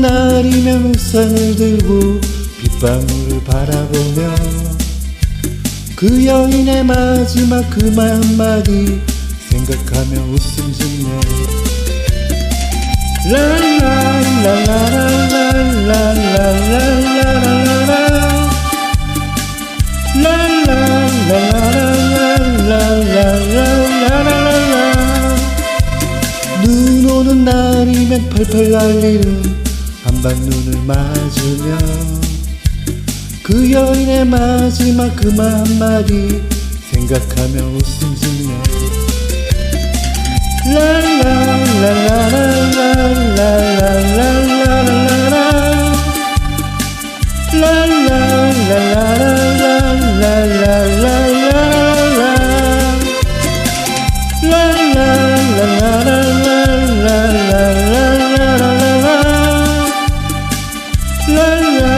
날이면 우산을 들고 빗방울을 바라보며 그 여인의 마지막 그 말 한마디 생각하며 웃음 짓네 랄랄랄랄랄랄랄랄랄랄라 랄랄랄랄랄랄랄랄라 눈 오는 날이면 펄펄 날리는 한밤 눈을 맞으며 그 여인의 마지막 그말 한마디 생각하며 웃음 짓며 love.